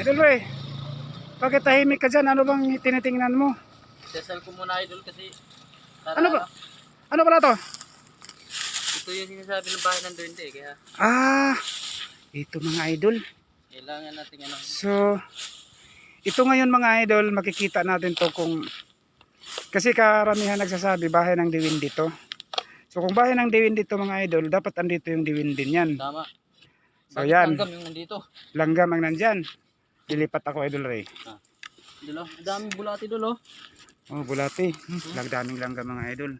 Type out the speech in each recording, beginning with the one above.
Idol Ray, bakit tahimik ka dyan? Ano bang tinitingnan mo? Sesal ko muna idol kasi Ano ba? Ano pala to? Ito yung sinasabi ng bahay ng duwende eh, kaya Ah, ito mga idol. kailangan natin ano. So, ito ngayon mga idol, makikita natin to kung kasi karamihan nagsasabi bahay ng diwin dito. So kung bahay ng diwin dito mga idol, dapat andito yung diwin din yan. Tama. So, Bakit yan. Langgam yung nandito. Langgam ang nandyan. Lilipat ako idol Ray. Idol oh. Daming bulati idol oh. Oh, bulati. Lang daming langgam mga idol.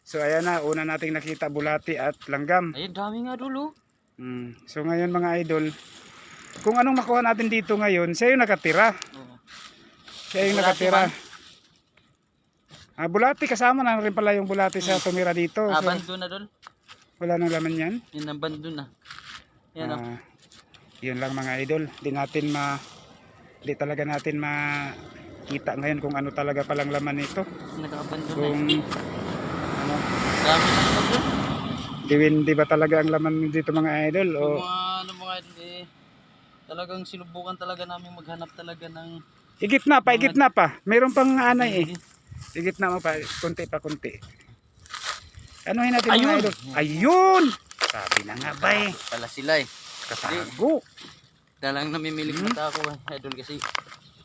So ayan na, una nating nakita bulati at langgam. Ayun, dami nga idol oh. Hmm. So ngayon mga idol, kung anong makuha natin dito ngayon, siya yung nakatira. Oo. Siya yung Bulati nakatira. Ah, bulati kasama na rin pala yung bulati sa tumira dito. Ah, So, bando na idol. wala nang laman yan. Yun ang bando na. Yan oh. Ah, yun lang mga idol. Di natin ma di talaga natin makita ngayon kung ano talaga palang laman nito. Kung eh. ano, diwin di ba talaga ang laman dito mga idol o mga ano mga idol eh. Talagang sinubukan talaga namin maghanap talaga ng higit na pa, higit na pa. Mayroon pang anay eh. Higit na mo pa, konti pa konti. Anuhin natin mga Ayun! idol. Ayun! Sabi na nga ba eh. Pala sila eh. Katago. Dalang namimilig Hmm? mata ako eh, idol kasi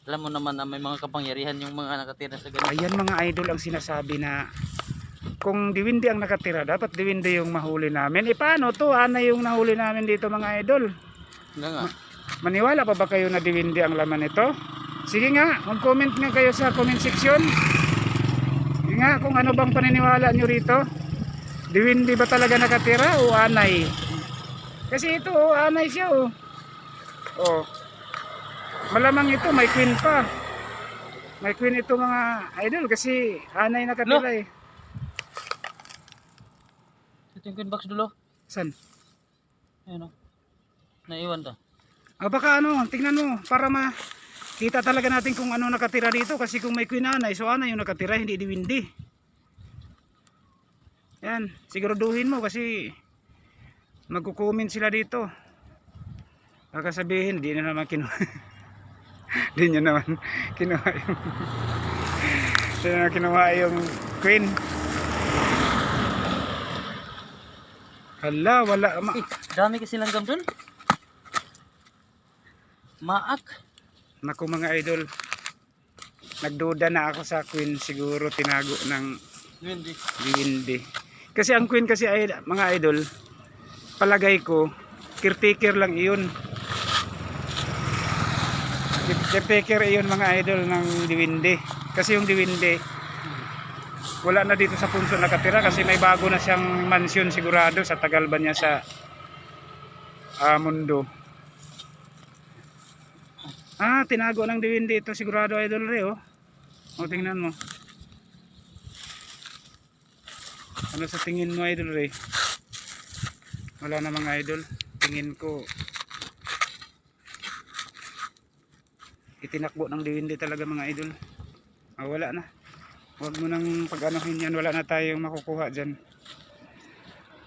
alam mo naman na may mga kapangyarihan yung mga nakatira sa ganun. Ayan mga idol ang sinasabi na kung diwindi ang nakatira, dapat diwindi yung mahuli namin. E paano to? Ana yung nahuli namin dito mga idol. Nga nga. Maniwala pa ba kayo na diwindi ang laman nito? Sige nga, mag-comment nga kayo sa comment section. Sige nga kung ano bang paniniwala nyo rito. Diwindi ba talaga nakatira o anay? Kasi ito, oh, anay siya oh. Oh. Malamang ito, may queen pa. May queen ito mga idol kasi anay nakatira eh. Ito yung queen box dulo. San? Ayun o. Naiwan to. Ah, baka ano, tingnan mo para ma kita talaga natin kung ano nakatira dito kasi kung may queen anay, so anay yung nakatira, hindi diwindi. Yan, siguraduhin mo kasi magko-comment sila dito. Baka sabihin, di na naman kinuha. di nyo naman kinuha yung di na kinuha yung queen. Hala, wala. Ma Eh, dami kasi langgam dun. Maak. Naku mga idol, nagduda na ako sa queen siguro tinago ng Hindi. diwindi. Kasi ang queen kasi ay mga idol, palagay ko, caretaker lang iyon. Caretaker iyon mga idol ng diwindi. Kasi yung diwindi, wala na dito sa punso nakatira kasi may bago na siyang mansyon sigurado sa tagal ba niya sa ah, mundo. Ah, tinago ng diwindi ito sigurado idol re oh. O tingnan mo. Ano sa tingin mo idol re? Wala na mga idol. Tingin ko itinakbo ng diwindi talaga mga idol. Ah, wala na. Huwag mo nang pag-anohin yan. Wala na tayong makukuha dyan.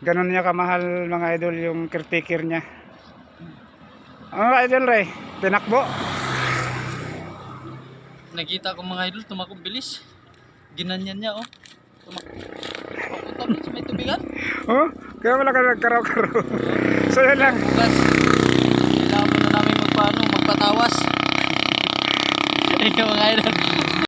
Ganon niya kamahal mga idol yung caretaker niya. Ano mga idol re? Tinakbo? Nakita ko mga idol, tumakong bilis. Ginanyan niya oh. Tumakbo. Papunta sa may tubigan. Oh, kaya wala ka nagkaraw-karaw. so yun lang. Kailangan mo na namin magpaano, magpatawas. Ayun mga idol.